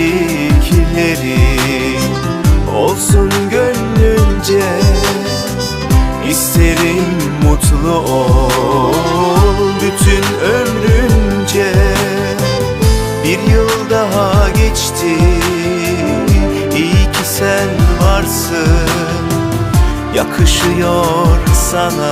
Diledikleri olsun gönlünce. İsterim mutlu ol bütün ömrünce. Bir yıl daha geçti iyi ki sen varsın. Yakışıyor sana